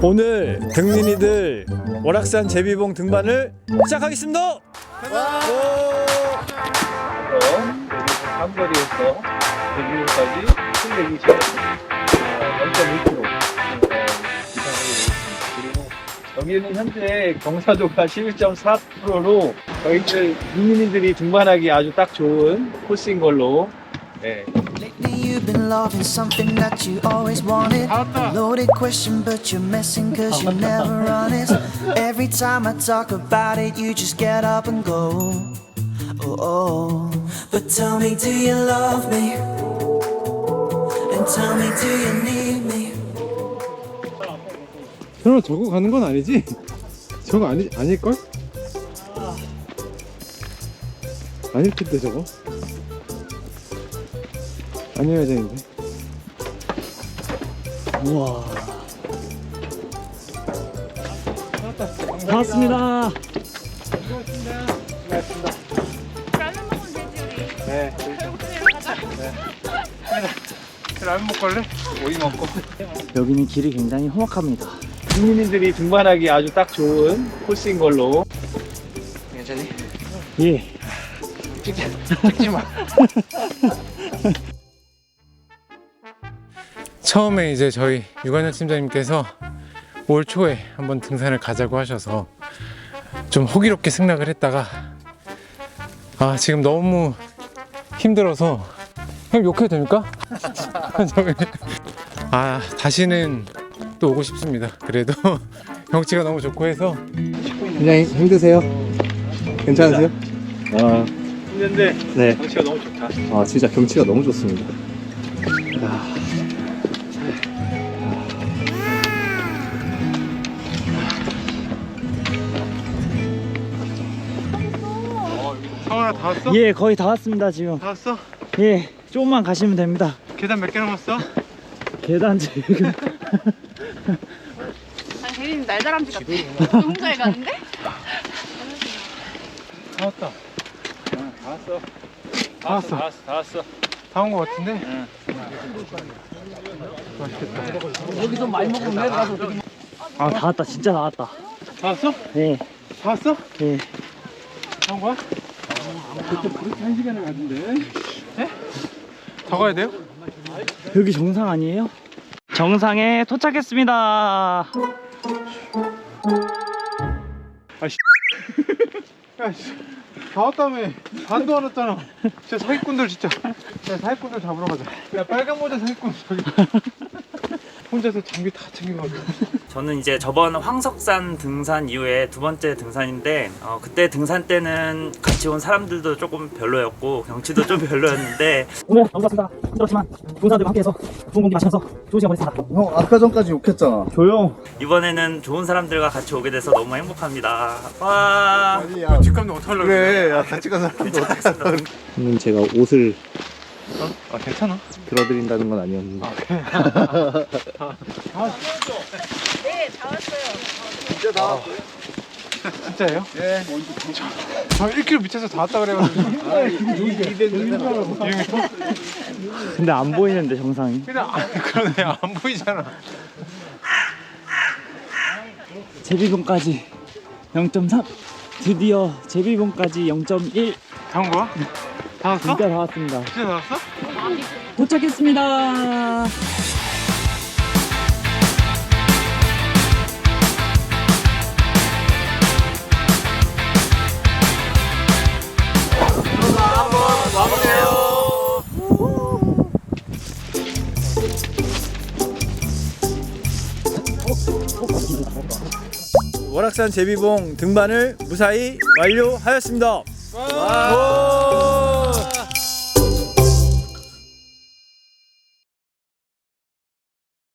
오늘 등린이들 월악산 제비봉 등반을 시작하겠습니다. 오! 삼거리에서 대구까지 720 0.1km 기상하게 되겠습니다. 그리고 여기는 현재 경사도가 11.4%로 저희들 국민들이 등반하기 아주 딱 좋은 코스인 걸로 네, Lately you've been loving something that you always wanted. Loaded question, but you're messing cause you're never honest. Every time I talk about it, you just get up and go. Oh, oh. But tell me, do you love me? And tell me, do you need me? 설마 저거 가는 건 아니지? 저거 아니 아닐걸? 아닐 텐데 저거 아니어야 되는데 우와. 나왔습니다. 라면 먹으면 되지 우리. 네. 배고프면 가자. 라면 먹을래? 오이 먹고 여기는 길이 굉장히 험악합니다. 국민들이 등반하기 아주 딱 좋은 코스인 걸로 괜찮니? 예. 찍지 마 처음에 이제 저희 유관현 팀장님께서 올 초에 한번 등산을 가자고 하셔서 좀 호기롭게 승낙을 했다가 아 지금 너무 힘들어서 형 욕해도 됩니까? 아 다시는 또 오고 싶습니다 그래도 경치가 너무 좋고 해서 굉장히 힘드세요? 괜찮으세요? 아, 했는데 네. 경치가 너무 좋다 아 진짜 경치가 너무 좋습니다. 성원아 다 왔어? 예, 거의 다 왔습니다 지금. 다 왔어? 예, 조금만 가시면 됩니다. 계단 몇 개 남았어? 계단 지금. 아니 대리님 날다람쥐 같아. 너무 잘 가는데? 다 왔다 다 왔어 다 왔어 다 왔어 다 왔어 다 온 거 같은데? 아, 다 왔다. 진짜 다 왔다. 다 왔어? 예, 다 왔어? 예. 다 온 거야? 그렇게 한 시간을 갔는데 네? 더 가야 돼요? 여기 정상 아니에요? 정상에 도착했습니다. 야씨 다 왔다며 반도 안 왔잖아 진짜 사기꾼들 진짜 야 사기꾼들 잡으러 가자 야 빨간 모자 사기꾼 저기 혼자서 장비 다 챙겨가지고 저는 이제 저번 황석산 등산 이후에 두 번째 등산인데 어, 그때 등산 때는 같이 온 사람들도 조금 별로였고 경치도 좀 별로였는데 오늘 너무 좋습니다. 힘들었지만 동사들과 함께해서 좋은 공기 마시면서 좋은 시간 보냈습니다. 형 아까 전까지 욕했잖아. 조용. 이번에는 좋은 사람들과 같이 오게 돼서 너무 행복합니다. 와. 야, 뒷감도 어떡하려고 그래, 야 같이 간 사람도 하다. 형님 제가 옷을 아 괜찮아 들어드린다는 건 아니었는데. 네, 다 왔어요. 진짜예요? 예 저, 저 1km 밑에서 다 왔다 그래가지고 근데 안 보이는데 정상이. 근데 안, 그러네 안 보이잖아 제비봉까지 0.3. 드디어 제비봉까지 0.1. 다온 거야? 다 왔어? 진짜 다 왔습니다. 진짜 다 왔어? 도착했습니다. 월악산 제비봉 등반을 무사히 완료하였습니다. 와!